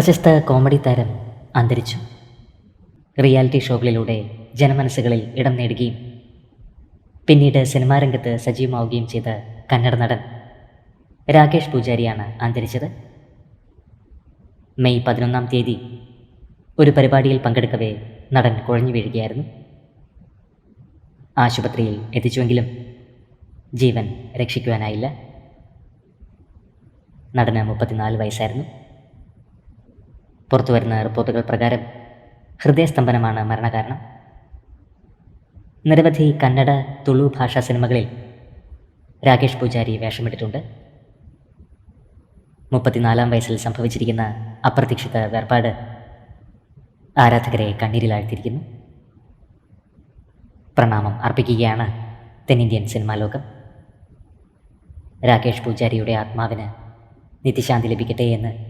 പ്രശസ്ത കോമഡി താരം അന്തരിച്ചു. റിയാലിറ്റി ഷോകളിലൂടെ ജനമനസ്സുകളിൽ ഇടം നേടുകയും പിന്നീട് സിനിമാ രംഗത്ത് സജീവമാവുകയും ചെയ്ത കന്നഡ നടൻ രാകേഷ് പൂജാരിയാണ് അന്തരിച്ചത്. മെയ് പതിനൊന്നാം തീയതി ഒരു പരിപാടിയിൽ പങ്കെടുക്കവേ നടൻ കുഴഞ്ഞു വീഴുകയായിരുന്നു. ആശുപത്രിയിൽ എത്തിച്ചുവെങ്കിലും ജീവൻ രക്ഷിക്കുവാനായില്ല. നടന് മുപ്പത്തിനാല് വയസ്സായിരുന്നു. പുറത്തു വരുന്ന റിപ്പോർട്ടുകൾ പ്രകാരം ഹൃദയസ്തംഭനമാണ് മരണകാരണം. നിരവധി കന്നഡ തുളു ഭാഷാ സിനിമകളിൽ രാകേഷ് പൂജാരി വേഷമിട്ടിട്ടുണ്ട്. മുപ്പത്തിനാലാം വയസ്സിൽ സംഭവിച്ചിരിക്കുന്ന അപ്രതീക്ഷിത വേർപാട് ആരാധകരെ കണ്ണീരിലാഴ്ത്തിയിരിക്കുന്നു. പ്രണാമം അർപ്പിക്കുകയാണ് തെന്നിന്ത്യൻ സിനിമാ ലോകം. രാകേഷ് പൂജാരിയുടെ ആത്മാവിന് നിത്യശാന്തി ലഭിക്കട്ടെ എന്ന്